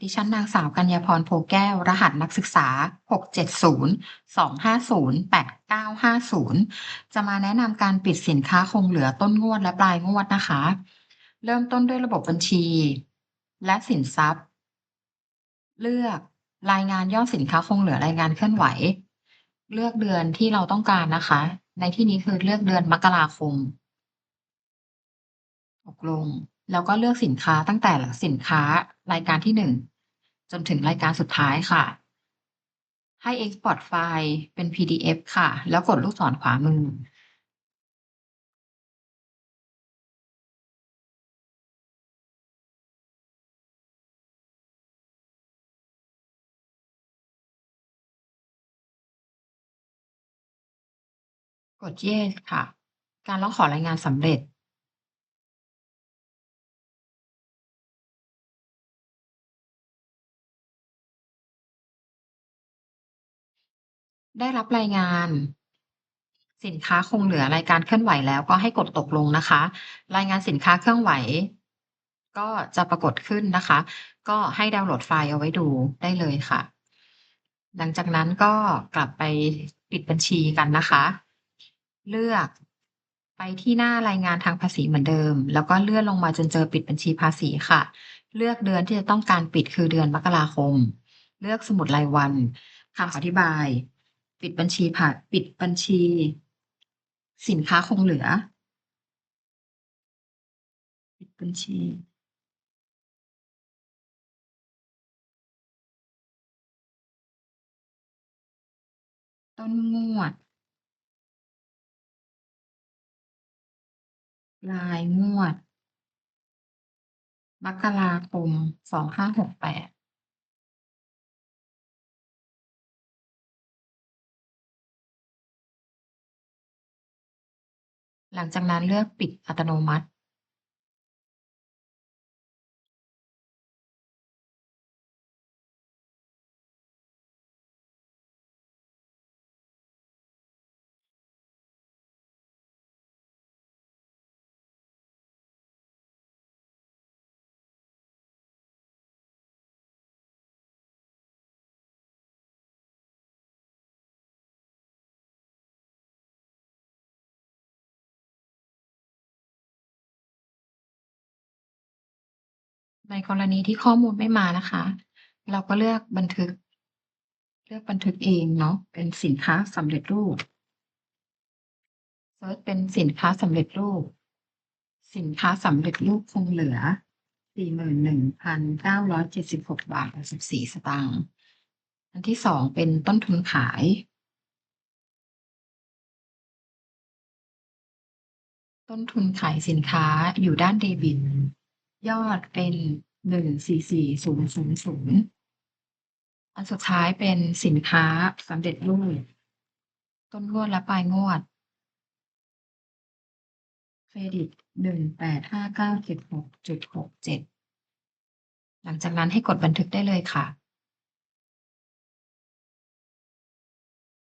ดิฉันนางสาวกัญญาพรโพแก้ว รหัสนักศึกษา 670-250-8950 จะมาแนะนำการปิดสินค้าคงเหลือต้นงวดและปลายงวดนะคะ เริ่มต้นด้วยระบบบัญชี และสินทรัพย์ เลือกรายงานยอดสินค้าคงเหลือรายงานเคลื่อนไหว เลือกเดือนที่เราต้องการนะคะ ในที่นี้คือเลือกเดือนมกราคมตกลง แล้วก็เลือกสินค้าตั้งแต่สินค้ารายการที่หนึ่งจนถึงรายการสุดท้ายค่ะ ให้ Export ไฟล์เป็น PDF ค่ะ แล้วกดลูกศรขวามือ กด Yes ค่ะ การร้องขอรายงานสำเร็จ ได้รับรายงาน สินค้าคงเหลือรายการเคลื่อนไหวแล้วก็ให้กดตกลงนะคะ รายงานสินค้าเครื่องไหว ก็จะปรากฏขึ้นนะคะ ก็ให้ดาวน์โหลดไฟล์เอาไว้ดูได้เลยค่ะ หลังจากนั้นก็กลับไปปิดบัญชีกันนะคะ เลือกไปที่หน้ารายงานทางภาษีเหมือนเดิม แล้วก็เลื่อนลงมาจนเจอปิดบัญชีภาษีค่ะ เลือกเดือนที่จะต้องการปิดคือเดือนมกราคม เลือกสมุดรายวันคำอธิบาย ปิดบัญชีผ่านปิดบัญชี สินค้าคงเหลือ ปิดบัญชี ต้นงวดรายงวด มกราคม2568ห หลังจากนั้นเลือกปิดอัตโนมัติ ในกรณีที่ข้อมูลไม่มานะคะ เราก็เลือกบันทึก เลือกบันทึกเองเนาะเป็นสินค้าสำเร็จรูปเซิร์ชเป็นสินค้าสำเร็จรูป สินค้าสำเร็จรูปคงเหลือ 41,976 บาท64สตางค์อันที่สองเป็นต้นทุนขาย ต้นทุนขายสินค้าอยู่ด้านเดบิต ยอดเป็นหนึ่งสี่สี่ศูนย์ศูนย์ศูนย์อันสุดท้ายเป็นสินค้าสำเร็จรูปต้นงวดและปลายงวด เครดิตหนึ่งแปดห้าเก้าเจ็ดหกจุดหกเจ็ดหลังจากนั้นให้กดบันทึกได้เลยค่ะ